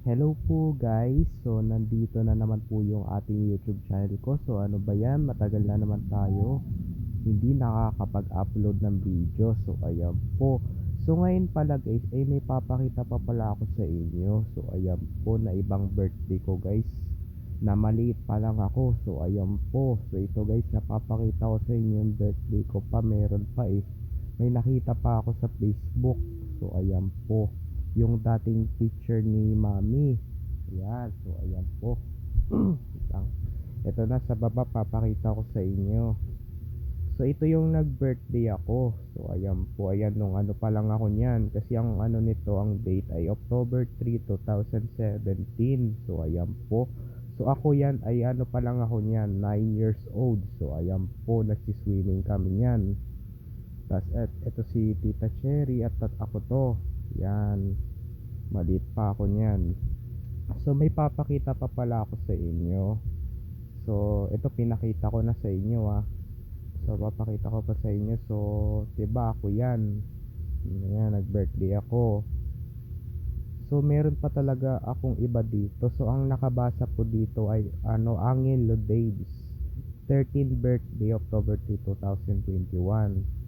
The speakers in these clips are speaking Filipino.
Hello po guys, so nandito na naman po yung ating YouTube channel ko. So ano ba yan, matagal na naman tayo Hindi nakakapag-upload ng video. So ayan po. So ngayon pala guys, ay may papakita pa pala ako sa inyo. So ayan po, na ibang birthday ko guys. Na maliit pa lang ako. So ayan po, so ito guys, napapakita ko sa inyo yung birthday ko pa. Meron pa eh. May nakita pa ako sa Facebook. So ayan po yung dating picture ni Mami. Ayan, so ayan po. Ito na sa baba papakita ko sa inyo. So ito yung nag-birthday ako. So ayan po, ayan nung ano pa lang ako niyan kasi ang ano nito ang date ay October 3, 2017. So ayan po. So ako yan ay ano pa lang ako niyan, 9 years old. So ayan po, nagsiswimming kami niyan. Tapos et, ito si Tita Cherry at, at ako to. Yan. Maliit pa ako niyan. So may papakita pa pala ako sa inyo. So ito pinakita ko na sa inyo ah. So papakita ko pa sa inyo. So 'di ba ako 'yan. Yan, nag-birthday ako. So meron pa talaga akong iba dito. So ang nakabasa po dito ay ano Angelo Davis. 13 birthday October 2, 2021.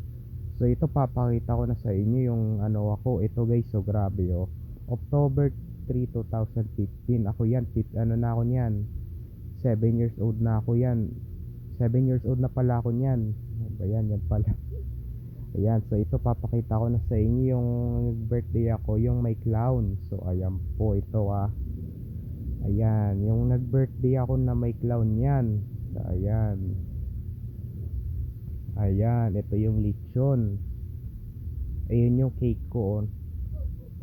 So ito papakita ko na sa inyo yung ano ako. Ito guys, so grabe oh. October 3, 2015. Ako yan, pit, ano na ako niyan. 7 years old na ako yan. 7 years old na pala ako niyan. Ano ba yan? Yan pala. Ayan, so ito papakita ko na sa inyo yung birthday ako, yung may clown. So ayan po ito ah. Ayan, yung nag-birthday ako na may clown yan. So ayan. Ayan, ito yung lechon. Ayun yung cake ko. oh.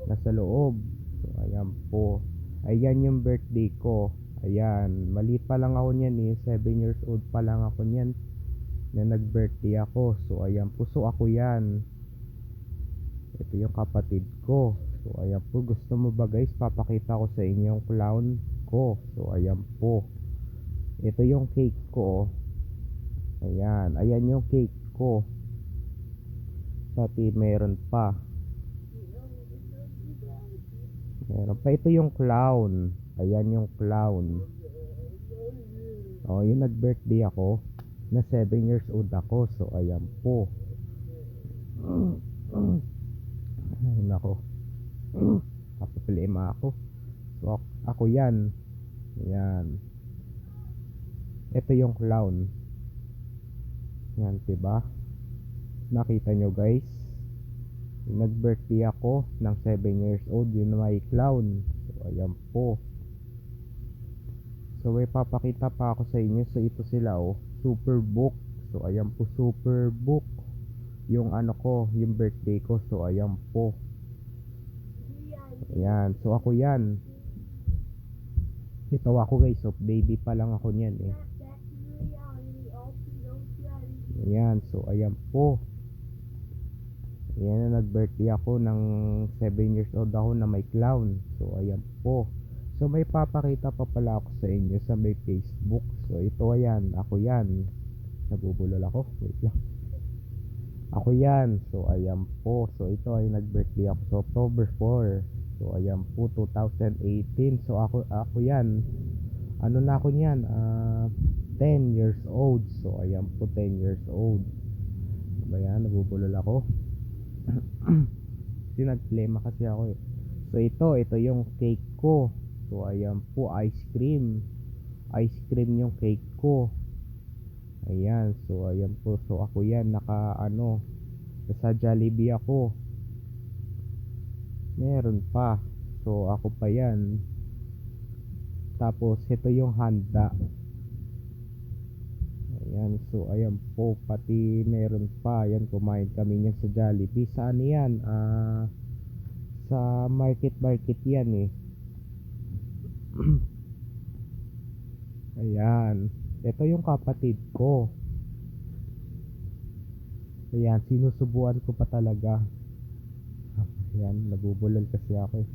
Nasa loob. So, ayan po. Ayan yung birthday ko. Ayan. Maliit pa lang ako niyan eh. 7 years old pa lang ako niyan. Na nag-birthday ako. So, ayan po. So, ako yan. Ito yung kapatid ko. So, ayan po. Gusto mo ba guys? Papakita ko sa inyo yung clown ko. So, ayan po. Ito yung cake ko. oh. Ayan, ayan yung cake ko. Pati meron pa. Meron pa. Ito yung clown. Ayan yung clown. Oh, yung nag-birthday ako. Na 7 years old ako. So, ayan po. Ay, nako. Papapilima ako. So, ak- ako yan. Ayan. Ito yung clown. Yan, diba? Nakita nyo guys? Nag-birthday ako ng 7 years old, yun may clown. So, ayan po. So, may papakita pa ako sa inyo. So, ito sila oh. Super book. So, ayan po, super book. Yung ano ko, yung birthday ko. So, ayan po. Ayan. So, ako yan. Ito ako guys. So, baby pa lang ako niyan eh. Ayan, so ayan po. Ayan na nag-birthday ako ng 7 years old ako na may clown. So ayan po. So may papakita pa pala ako sa inyo sa may Facebook. So ito ayan, ako yan. Nabubulol ako. Wait lang. Ako yan. So ayan po. So ito ay nag-birthday ako sa October 4. So ayan po 2018. So ako ako yan. Ano na ako niyan? Ah 10 years old. So, ayan po 10 years old. Ba yan? Nabubulol ako. kasi nagplema kasi ako eh. So, ito. Ito yung cake ko. So, ayan po. Ice cream. Ice cream yung cake ko. Ayan. So, ayan po. So, ako yan. Naka, ano, sa Jollibee ako. Meron pa. So, ako pa yan. Tapos, ito yung handa. Ayan, so ayan po, pati meron pa, ayan, kumain kami niyan sa Jollibee. Saan yan? Ah, sa market market yan eh. ayan, ito yung kapatid ko. Ayan, sinusubuan ko pa talaga. Ayan, nabubulol kasi ako eh.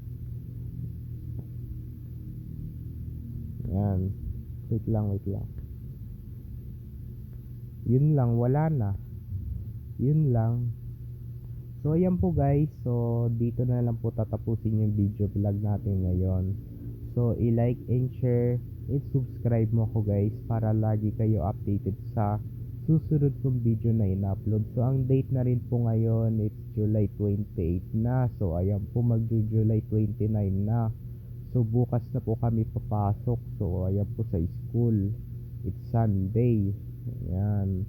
Ayan, wait lang, wait lang yun lang wala na yun lang so ayan po guys so dito na lang po tatapusin yung video vlog natin ngayon So, i-like and share and subscribe mo ko guys para lagi kayo updated sa susunod kong video na in-upload. So, ang date na rin po ngayon, it's July 28 na. So, ayan po, mag-July 29 na. So, bukas na po kami papasok. So, ayan po sa school. It's Sunday. Ayan.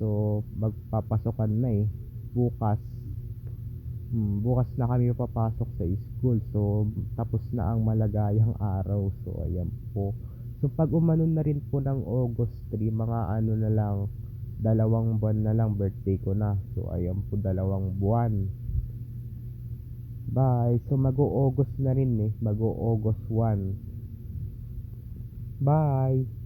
So, magpapasokan na eh. Bukas. Hmm, bukas na kami papasok sa school. So, tapos na ang malagayang araw. So, ayan po. So, pag umano na rin po ng August 3, mga ano na lang, dalawang buwan na lang birthday ko na. So, ayan po, dalawang buwan. Bye. So, mag-o-August na rin eh. Mag-o-August 1. Bye.